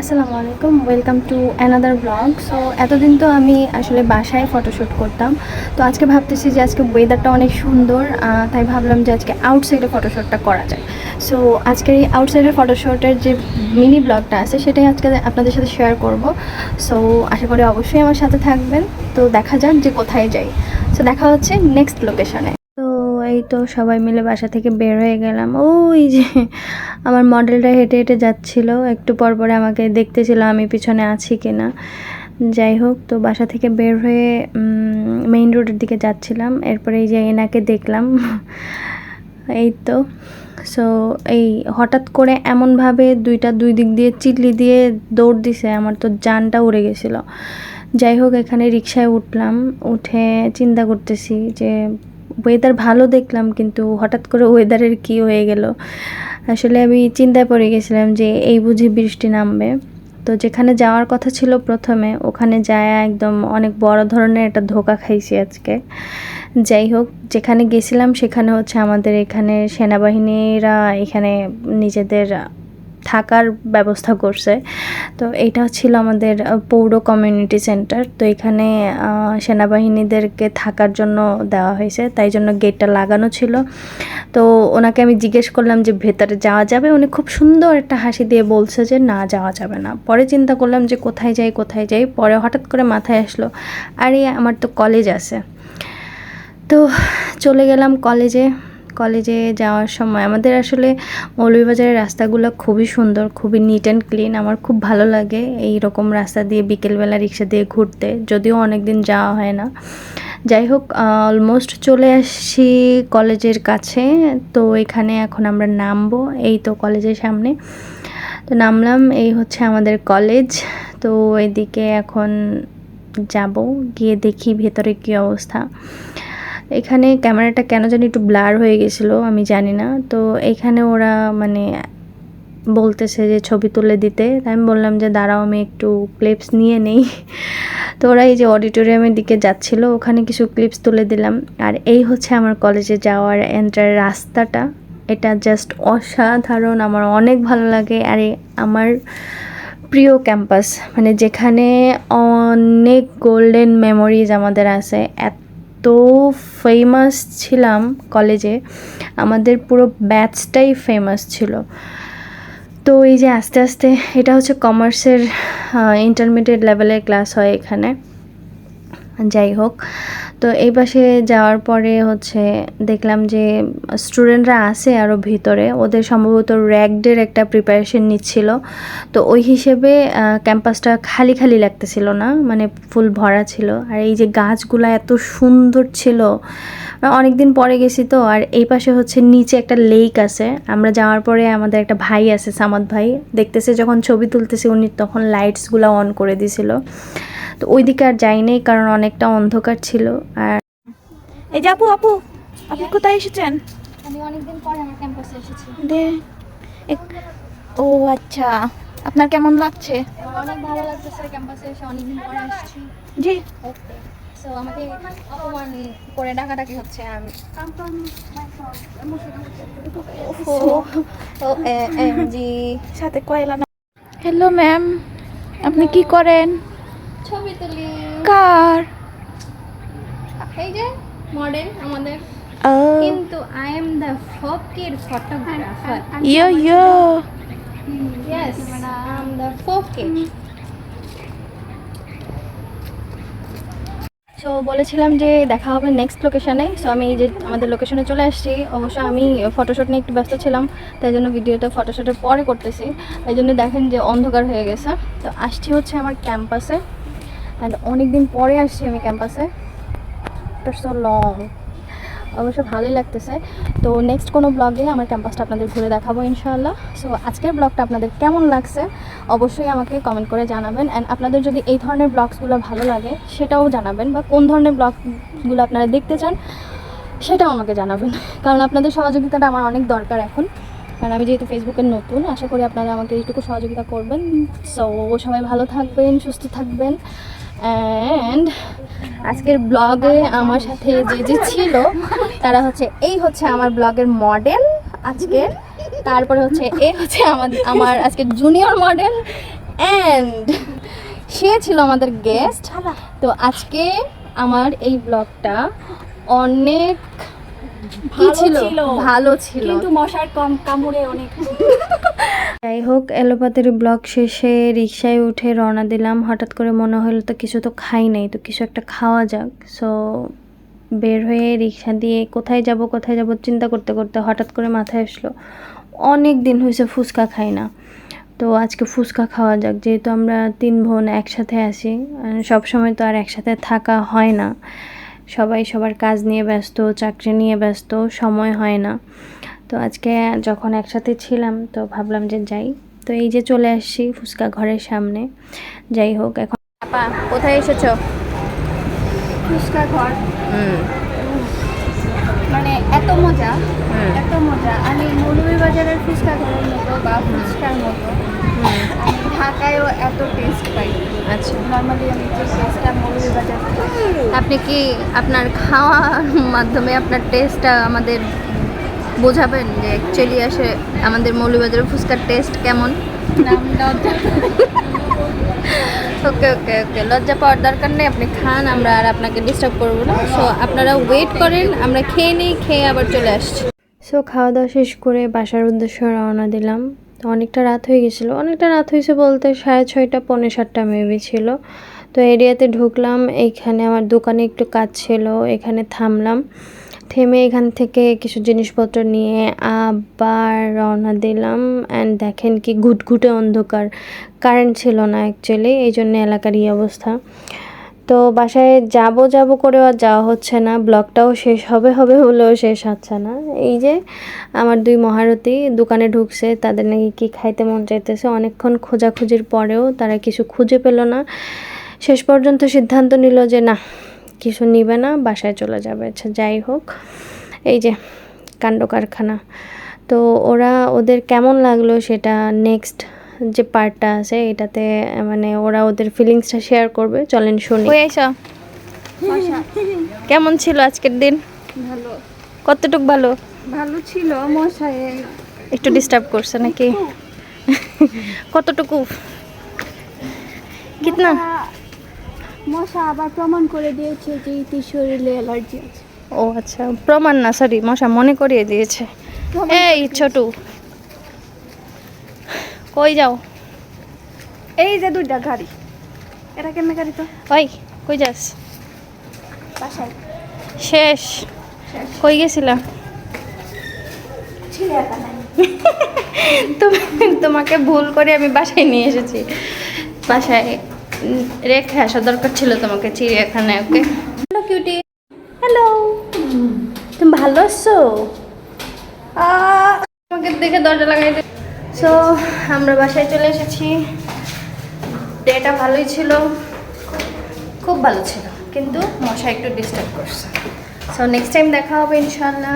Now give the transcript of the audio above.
আসসালামু আলাইকুম welcome to another blog so এতদিন তো আমি আসলে বাসায় ফটোশ্যুট করতাম। তো আজকে ভাবতেছি যে আজকে ওয়েদারটা অনেক সুন্দর তাই ভাবলাম যে আজকে আউটসাইডে ফটোশ্যুটটা করা যায় সো আজকের এই আউটসাইডের ফটোশ্যুটের যে মিনি ব্লগটা আছে, সেটাই আজকে আপনাদের সাথে শেয়ার করব। সো আশা করি অবশ্যই আমার সাথে থাকবেন। তো দেখা যাক যে কোথায় যাই। সো দেখা হচ্ছে নেক্সট লোকেশনে এই তো সবাই মিলে বাসা থেকে বের হয়ে গেলাম। ওই যে আমার মডেলটা হেঁটে হেঁটে যাচ্ছিল। একটু পর পরে আমাকে দেখতেছিল আমি পিছনে আছি কিনা। যাই হোক, তো বাসা থেকে বের হয়ে মেইন রোডের দিকে যাচ্ছিলাম। এরপরে এই যে এনাকে দেখলাম। এই তো। সো এই হঠাৎ করে এমনভাবে দুইটা দুই দিক দিয়ে চিল্লি দিয়ে দৌড় দিছে, আমার তো জানটা উড়ে গেছিল। যাই হোক, এখানে রিক্সায় উঠলাম। উঠে চিন্তা করতেছি যে ওয়েদার ভালো দেখলাম, কিন্তু হঠাৎ করে ওয়েদারের কি হয়ে গেল? আসলে আমি চিন্তায় পড়ে গেছিলাম যে এই বুঝি বৃষ্টি নামবে। তো যেখানে যাওয়ার কথা ছিল প্রথমে, ওখানে যায় একদম অনেক বড় ধরনের একটা ধোকা খাইছি আজকে। যাই হোক, যেখানে গেছিলাম সেখানে হচ্ছে আমাদের এখানে সেনাবাহিনীরা এখানে নিজেদের থাকার ব্যবস্থা করছে। তো এইটা ছিল আমাদের পৌর কমিউনিটি সেন্টার তো এখানে সেনাবাহিনীদেরকে থাকার জন্য দেওয়া হয়েছে, তাই জন্য গেটটা লাগানো ছিল। তো ওনাকে আমি জিজ্ঞেস করলাম যে, ভেতরে যাওয়া যাবে? উনি খুব সুন্দর একটা হাসি দিয়ে বলছে যে, না, যাওয়া যাবে না। পরে চিন্তা করলাম যে, কোথায় যাই কোথায় যাই? পরে হঠাৎ করে মাথায় আসলো, আরে, আমার তো কলেজ আছে। তো চলে গেলাম কলেজে কলেজে যাওয়ার সময়, আমাদের আসলে মৌলভীবাজারের রাস্তাগুলো খুবই সুন্দর, খুবই নিট অ্যান্ড ক্লিন আমার খুব ভালো লাগে এই রকম রাস্তা দিয়ে বিকেলবেলা রিক্সা দিয়ে ঘুরতে, যদিও অনেক দিন যাওয়া হয় না। যাই হোক অলমোস্ট চলে আসছি কলেজের কাছে, তো এখানে এখন আমরা নামবো, এই তো কলেজের সামনে। তো নামলাম, এই হচ্ছে আমাদের কলেজ। তো এদিকে এখন যাব, গিয়ে দেখি ভেতরে কী অবস্থা। এখানে ক্যামেরাটা কেন জানি একটু ব্লার হয়ে গেছিল, আমি জানি না। তো এখানে ওরা মানে বলতেছে যে ছবি তুলে দিতে। আমি বললাম যে দাঁড়াও, আমি একটু ক্লিপস নিয়ে নেই। তো ওরা এই যে অডিটোরিয়ামের দিকে যাচ্ছিল, ওখানে কিছু ক্লিপস তুলে দিলাম। আর এই হচ্ছে আমার কলেজে যাওয়ার এন্টার রাস্তাটা। এটা জাস্ট অসাধারণ, আমার অনেক ভালো লাগে। আর আমার প্রিয় ক্যাম্পাস মানে যেখানে অনেক গোল্ডেন মেমোরিজ আমাদের আছে। এত ফেমাস ছিলাম কলেজে আমাদের পুরো ব্যাচটাই ফেমাস ছিল। তো এই যে আস্তে আস্তে এটা হচ্ছে কমার্সের ইন্টারমিডিয়েট লেভেলের ক্লাস হয় এখানে। যাই হোক তো এই পাশে যাওয়ার পরে হচ্ছে দেখলাম যে স্টুডেন্টরা আছে আরও ভিতরে। ওদের সম্ভবত র্যাকডের একটা প্রিপারেশন নিচ্ছিল। তো ওই হিসেবে ক্যাম্পাসটা খালি খালি লাগতেছিল না মানে ফুল ভরা ছিল। আর এই যে গাছগুলো এত সুন্দর ছিল অনেক দিন পরে গেছি তো আর এই পাশে হচ্ছে নিচে একটা লেক আছে। আমরা যাওয়ার পরে আমাদের একটা ভাই আছে সামাদ ভাই। দেখতেছে যখন ছবি তুলতেছে উনি তখন লাইটসগুলো অন করে দিছিল। তো ওইদিকে আর যাইনি কারণ অনেকটা অন্ধকার ছিল। আর এই যে আপু আপু আপনি কোথায় এসেছেন? আমি অনেকদিন পরে আমার ক্যাম্পাসে এসেছি। ও আচ্ছা আপনার কেমন লাগছে? অনেক ভালো লাগতেছে ক্যাম্পাসে এসে অনেকদিন পরে আসছি। জি। সো আমাকে অপমান করে ডাকাডাকি হচ্ছে আমি তো জি সাথে কয়লা হ্যালো ম্যাম আপনি কি করেন? ছবি তুলি। কার? এই যে মডেল আমাদের। কিন্তু I am the fakir photographer yo yo yes I am the fakir so বলেছিলাম যে দেখা হবে নেক্সট লোকেশনে সো আমি যে আমাদের লোকেশনে চলে আসছি। অবশ্য আমি ফটোশ্যুট নিয়ে একটু ব্যস্ত ছিলাম, তাই জন্য ভিডিওটা ফটোশ্যুটের পরে করতেছি। তাই জন্য দেখেন যে অন্ধকার হয়ে গেছে। তো, আসছি হচ্ছে আমার ক্যাম্পাসে অ্যান্ড অনেক দিন পরে আসছি আমি ক্যাম্পাসে সো লং অবশ্য ভালোই লাগতেছে। তো নেক্সট কোনো ব্লগে আমার ক্যাম্পাসটা আপনাদের ঘুরে দেখাবো ইনশাআল্লাহ। সো আজকের ব্লগটা আপনাদের কেমন লাগছে? অবশ্যই আমাকে কমেন্ট করে জানাবেন। অ্যান্ড আপনাদের যদি এই ধরনের ব্লগসগুলো ভালো লাগে, সেটাও জানাবেন বা কোন ধরনের ব্লগগুলো আপনারা দেখতে চান, সেটাও আমাকে জানাবেন। কারণ আপনাদের সহযোগিতাটা আমার অনেক দরকার এখন। কারণ আমি যেহেতু ফেসবুকের নতুন, আশা করি আপনারা আমাকে এইটুকু সহযোগিতা করবেন। সো সবাই ভালো থাকবেন, সুস্থ থাকবেন। অ্যান্ড আজকের ব্লগে আমার সাথে যে যে ছিল, তারা হচ্ছে, এই হচ্ছে আমার ব্লগের মডেল আজকের। তারপরে হচ্ছে এ হচ্ছে আমার আমার আজকে জুনিয়র মডেল অ্যান্ড সে ছিল আমাদের গেস্ট তো আজকে আমার এই ব্লগটা অনেক কি ভালো ছিল। ছিল। ভালো ছিল। কিন্তু মশার কম কামড়ে অনেক। যাই হোক এলোপাতির ব্লগ শেষে রিক্সায় উঠে রওনা দিলাম। হঠাৎ করে মনে হলো তো কিছু তো খাই নাই তো কিছু একটা খাওয়া যাক। সো বের হয়ে রিক্সা দিয়ে কোথায় যাব কোথায় যাব চিন্তা করতে করতে হঠাৎ করে মাথায় আসলো অনেক দিন হয়েছে ফুচকা খাই না। তো আজকে ফুচকা খাওয়া যাক যেহেতু আমরা তিন বোন একসাথে আসি সব সময় তো আর একসাথে থাকা হয় না। সবাই সবার কাজ নিয়ে ব্যস্ত চাকরি নিয়ে ব্যস্ত সময় হয় না। তো আজকে যখন একসাথে ছিলাম তো ভাবলাম যে যাই। তো এই যে চলে আসছি ফুচকা ঘরের সামনে। যাই হোক এখন কোথায় এসেছ? ফুচকা ঘর। হুম। মানে এত মজা এত মজা। আমি মৌলভীবাজারের ফুচকা ঘরের মতো বা ফুচকার মতো আমি ঢাকায়ও এত টেস্ট পাই। আচ্ছা। নর্মালি আমি যে টেস্টটা পাই। আপনি কি আপনার খাওয়ার মাধ্যমে আপনার টেস্টটা আমাদের বোঝাবেন যে অ্যাকচুয়ালি আসে আমাদের মৌলভীবাজারের ফুচকার টেস্ট কেমন? নাম ওকে ওকে ওকে লজ্জা পাওয়ার দরকার নেই, আপনি খান, আমরা আর আপনাকে ডিস্টার্ব করব না। সো আপনারা ওয়েট করেন, আমরা খেয়ে নিই, খেয়ে আবার চলে আসছি। সো খাওয়া দাওয়া শেষ করে বাসার উদ্দেশ্যে রওনা দিলাম। তো অনেকটা রাত হয়ে গেছিল। অনেকটা রাত হয়েছে বলতে সাড়ে ছয়টা, পৌনে সাতটা মেবি ছিল। তো এরিয়াতে ঢুকলাম এইখানে আমার দোকানে একটু কাজ ছিল, এখানে থামলাম। থেমে এখান থেকে কিছু জিনিসপত্র নিয়ে আবার রওনা দিলাম। অ্যান্ড দেখেন কি ঘুটঘুটে অন্ধকার। কারেন্ট ছিল না অ্যাকচুয়ালি এই জন্য এলাকার এই অবস্থা। তো বাসায় যাব যাব করেও আর যাওয়া হচ্ছে না। ব্লগটাও শেষ হবে হবে বলেও শেষ হচ্ছে না। এই যে আমার দুই মহারথী দোকানে ঢুকছে, তাদের নাকি কি খাইতে মন চাইতেছে। অনেকক্ষণ খোঁজাখুঁজির পরেও তারা কিছু খুঁজে পেল না। শেষ পর্যন্ত সিদ্ধান্ত নিল যে না কিছু নিবে না বাসায় চলে যাবে। আচ্ছা যাই হোক এই যে কাণ্ড কারখানা। তো ওরা ওদের কেমন লাগল সেটা নেক্সট যে পার্টটা আছে এটাতে মানে ওরা ওদের ফিলিংসটা শেয়ার করবে? চলেন শুনি। মশা কেমন ছিল আজকের দিন? ভালো। কতটুক ভালো? ভালো ছিল মশাই একটু ডিস্টার্ব করছে নাকি? কতটুকু? কিতনা? মশা আবার প্রমাণ করে দিয়েছে যে ইতি শরীরে অ্যালার্জি আছে। ও আচ্ছা প্রমাণ না সরি মশা মনে করিয়ে দিয়েছে। এই ছোটু কই যাও? এই যে দুইটা গাড়ি এটা কেমনে গাড়ি তো? ওই কই যাস? বাসায়। শেষ। কই গেছিলা? চিড়িয়াখানায়। তুমি তোমাকে ভুল করে আমি বাসায় নিয়ে এসেছি। বাসায় রেখে আসা দরকার ছিল তোমাকে চিড়িয়াখানায় ওকে? হ্যালো কিউটি হ্যালো তুমি ভালো আছো? তোমাকে দেখে দরজা লাগাই সো আমরা বাসায় চলে এসেছি। ডেটা ভালোই ছিল, খুব ভালো ছিল, কিন্তু মশা একটু ডিস্টার্ব করছে। সো নেক্সট টাইম দেখা হবে ইনশাল্লাহ